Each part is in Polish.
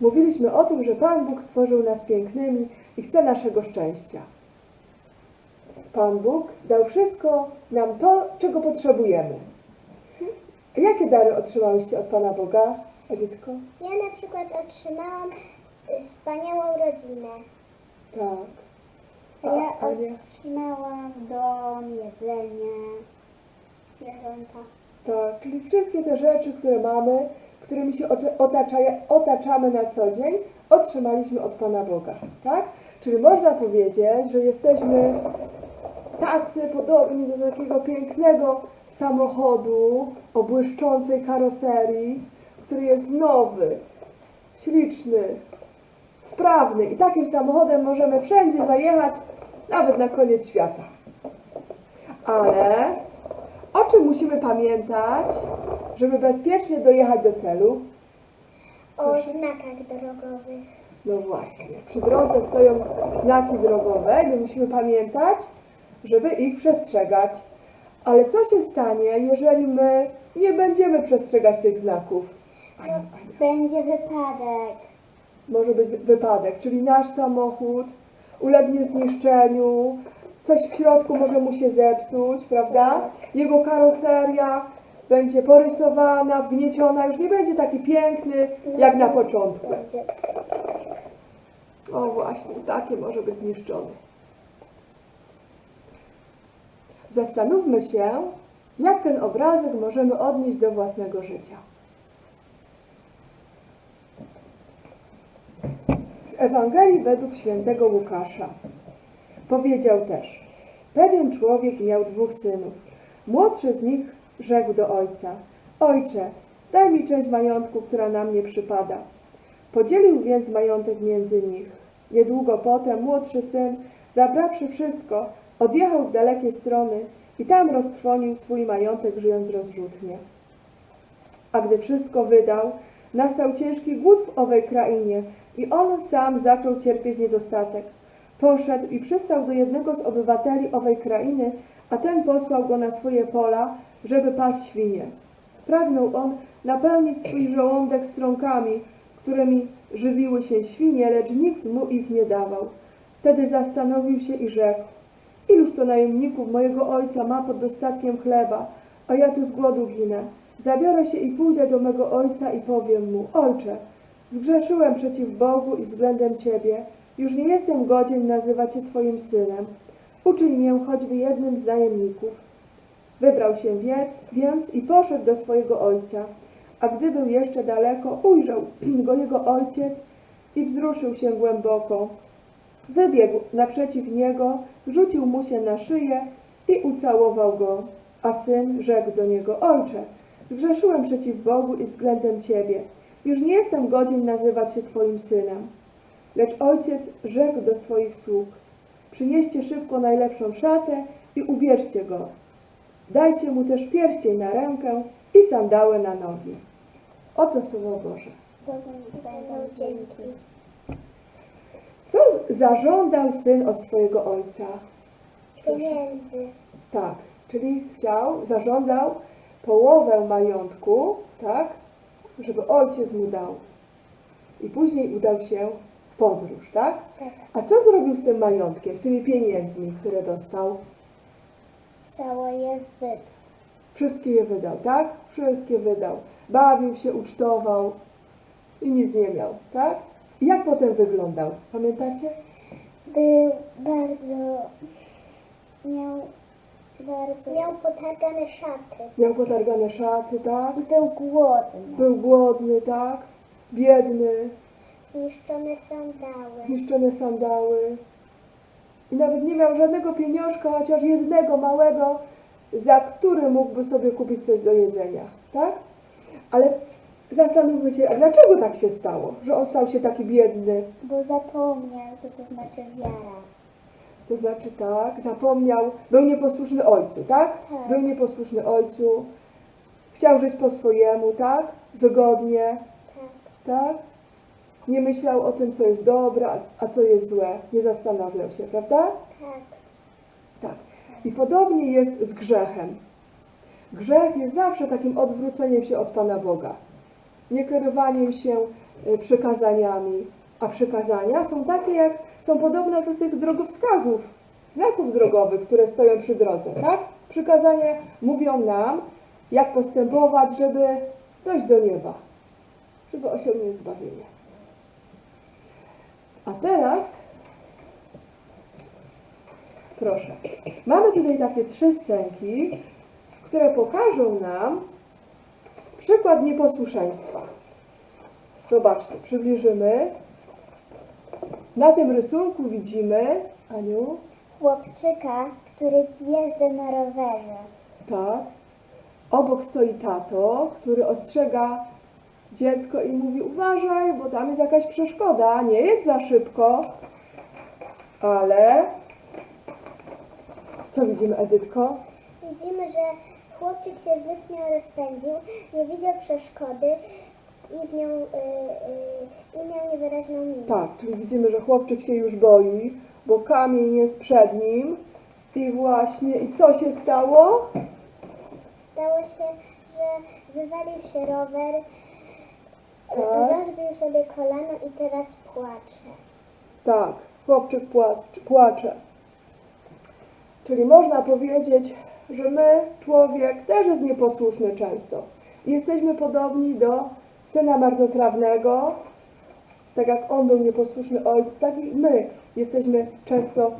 Mówiliśmy o tym, że Pan Bóg stworzył nas pięknymi i chce naszego szczęścia. Pan Bóg dał wszystko nam to, czego potrzebujemy. A Jakie dary otrzymałyście od Pana Boga, Edytko? Ja na przykład otrzymałam wspaniałą rodzinę. Tak. Ja otrzymałam dom, jedzenie, zwierzęta. Tak, czyli wszystkie te rzeczy, które mamy, którymi się otaczamy na co dzień, otrzymaliśmy od Pana Boga, tak? Czyli można powiedzieć, że jesteśmy tacy podobni do takiego pięknego samochodu o błyszczącej karoserii, który jest nowy, śliczny, sprawny i takim samochodem możemy wszędzie zajechać, nawet na koniec świata. Ale o czym musimy pamiętać, żeby bezpiecznie dojechać do celu? O znakach drogowych. No właśnie, przy drodze stoją znaki drogowe i my musimy pamiętać, żeby ich przestrzegać. Ale co się stanie, jeżeli my nie będziemy przestrzegać tych znaków? Ania, Ania. Będzie wypadek. Może być wypadek, czyli nasz samochód ulegnie zniszczeniu, coś w środku może mu się zepsuć, prawda? Jego karoseria będzie porysowana, wgnieciona, już nie będzie taki piękny jak na początku. O właśnie, takie może być zniszczone. Zastanówmy się, jak ten obrazek możemy odnieść do własnego życia. Z Ewangelii według świętego Łukasza. Powiedział też, pewien człowiek miał dwóch synów. Młodszy z nich rzekł do ojca, ojcze, daj mi część majątku, która na mnie przypada. Podzielił więc majątek między nich. Niedługo potem młodszy syn, zabrawszy wszystko, odjechał w dalekie strony i tam roztrwonił swój majątek, żyjąc rozrzutnie. A gdy wszystko wydał, nastał ciężki głód w owej krainie i on sam zaczął cierpieć niedostatek. Poszedł i przystał do jednego z obywateli owej krainy, a ten posłał go na swoje pola, żeby paść świnie. Pragnął on napełnić swój żołądek strąkami, którymi żywiły się świnie, lecz nikt mu ich nie dawał. Wtedy zastanowił się i rzekł, iluż to najemników mojego ojca ma pod dostatkiem chleba, a ja tu z głodu ginę. Zabiorę się i pójdę do mego ojca i powiem mu, ojcze, zgrzeszyłem przeciw Bogu i względem Ciebie, już nie jestem godzien nazywać się Twoim synem. Uczyń mię choćby jednym z najemników. Wybrał się więc, więc i poszedł do swojego ojca. A gdy był jeszcze daleko, ujrzał go jego ojciec i wzruszył się głęboko. Wybiegł naprzeciw niego, rzucił mu się na szyję i ucałował go. A syn rzekł do niego, ojcze, zgrzeszyłem przeciw Bogu i względem Ciebie. Już nie jestem godzien nazywać się Twoim synem. Lecz ojciec rzekł do swoich sług, przynieście szybko najlepszą szatę i ubierzcie go. Dajcie mu też pierścień na rękę i sandały na nogi. Oto słowo Boże. Będą dzięki. Co zażądał syn od swojego ojca? Pieniędzy. Tak, czyli chciał, zażądał połowę majątku, tak, żeby ojciec mu dał. I później udał się w podróż, tak? Tak. A co zrobił z tym majątkiem, z tymi pieniędzmi, które dostał? Całe je wydał. Wszystkie je wydał, tak? Wszystkie wydał. Bawił się, ucztował i nic nie miał, tak? I jak potem wyglądał? Pamiętacie? Był bardzo... Miał bardzo... Miał potargane szaty. Miał potargane szaty, tak? I był głodny. Był głodny, tak? Biedny, Zniszczone sandały. zniszczone sandały. I nawet nie miał żadnego pieniążka, chociaż jednego małego, za który mógłby sobie kupić coś do jedzenia, tak? Ale zastanówmy się, a dlaczego tak się stało, że on stał się taki biedny? Bo zapomniał, co to znaczy wiara. To znaczy tak, zapomniał, był nieposłuszny ojcu, tak? Tak. Był nieposłuszny ojcu, chciał żyć po swojemu, tak? Wygodnie, Tak. tak? nie myślał o tym, co jest dobre, a- co jest złe, nie zastanawiał się, prawda? Tak. Tak. I podobnie jest z grzechem. Grzech jest zawsze takim odwróceniem się od Pana Boga, nie kierowaniem się y, przykazaniami, a przykazania są takie, jak są podobne do tych drogowskazów, znaków drogowych, które stoją przy drodze, tak? Przykazania mówią nam, jak postępować, żeby dojść do nieba, żeby osiągnąć zbawienie. A teraz Proszę. Mamy tutaj takie trzy scenki, które pokażą nam przykład nieposłuszeństwa. Zobaczcie, przybliżymy. Na tym rysunku widzimy, Aniu, Chłopczyka, który zjeżdża na rowerze. tak, obok stoi tato, który ostrzega dziecko i mówi uważaj, bo tam jest jakaś przeszkoda, nie jedź za szybko. Ale co widzimy, Edytko? Widzimy, że chłopczyk się zbytnio rozpędził, nie widział przeszkody i, w nią, y, y, i miał niewyraźną minę. Tak, czyli widzimy, że chłopczyk się już boi, bo kamień jest przed nim. I właśnie, i co się stało? Stało się, że wywalił się rower, Tak. rozbił sobie kolano i teraz płacze. Tak, chłopczyk płacze, płacze. Czyli można powiedzieć, że my, człowiek, też jest nieposłuszny często. Jesteśmy podobni do syna marnotrawnego. Tak jak on był nieposłuszny ojcu, tak i my jesteśmy często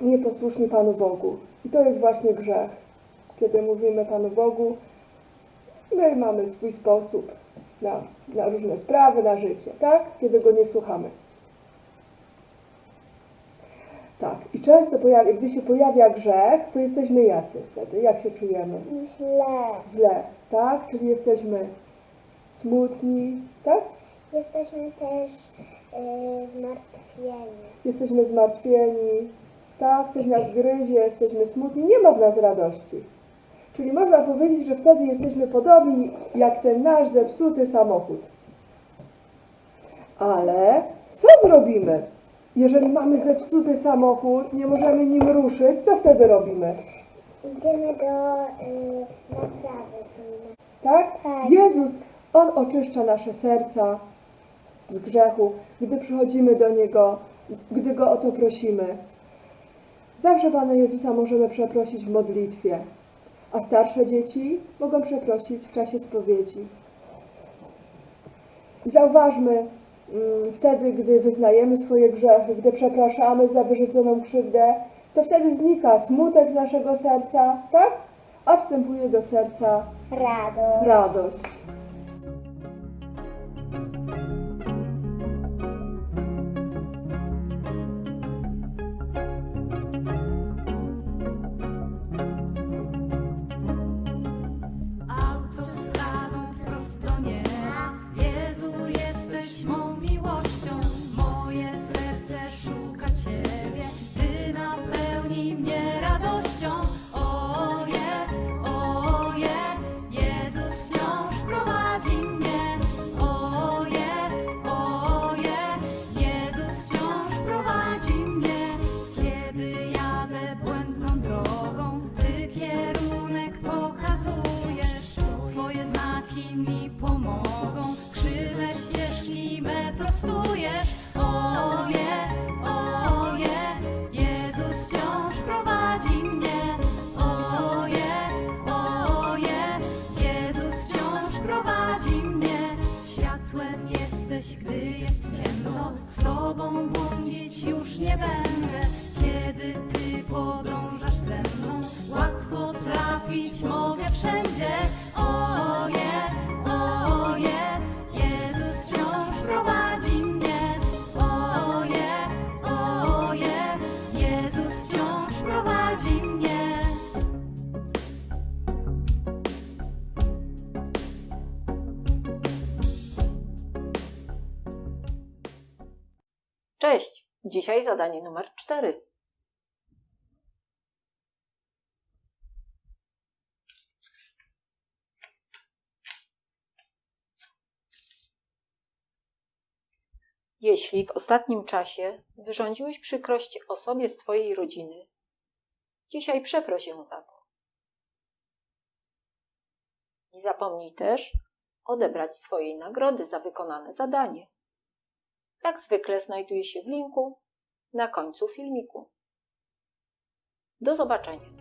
nieposłuszni Panu Bogu. I to jest właśnie grzech. Kiedy mówimy Panu Bogu, my mamy swój sposób na, na różne sprawy, na życie, tak? Kiedy Go nie słuchamy. Tak, i często pojawia, gdy się pojawia grzech, to jesteśmy jacy wtedy, jak się czujemy? Źle. Źle, tak? Czyli jesteśmy smutni, tak? Jesteśmy też y, zmartwieni. Jesteśmy zmartwieni, tak? Coś nas gryzie, jesteśmy smutni, nie ma w nas radości. Czyli można powiedzieć, że wtedy jesteśmy podobni jak ten nasz zepsuty samochód. Ale co zrobimy? Jeżeli mamy zepsuty samochód, nie możemy nim ruszyć, co wtedy robimy? Idziemy do y, naprawy. Tak? Tak. Jezus, On oczyszcza nasze serca z grzechu, gdy przychodzimy do Niego, gdy Go o to prosimy. Zawsze Pana Jezusa możemy przeprosić w modlitwie, a starsze dzieci mogą przeprosić w czasie spowiedzi. I Zauważmy, mm, wtedy, gdy wyznajemy swoje grzechy, gdy przepraszamy za wyrządzoną krzywdę, to wtedy znika smutek z naszego serca, tak? A wstępuje do serca Radość. radość. Mi pomogą Krzywe ścieżki me prostujesz. Oje, oje Jezus wciąż prowadzi mnie. Oje, oje Jezus wciąż prowadzi mnie. Światłem jesteś, gdy jest ciemno. Z Tobą błądzić już nie będę Kiedy Ty podążasz ze mną Łatwo trafić mogę wszędzie Oje, oje Jezus wciąż prowadzi mnie Oje, oje Jezus wciąż prowadzi mnie Cześć! Dzisiaj zadanie numer 4. Jeśli w ostatnim czasie wyrządziłeś przykrość osobie z Twojej rodziny, dzisiaj przeproś ją za to. Nie zapomnij też odebrać swojej nagrody za wykonane zadanie. Jak zwykle znajduje się w linku na końcu filmiku. Do zobaczenia.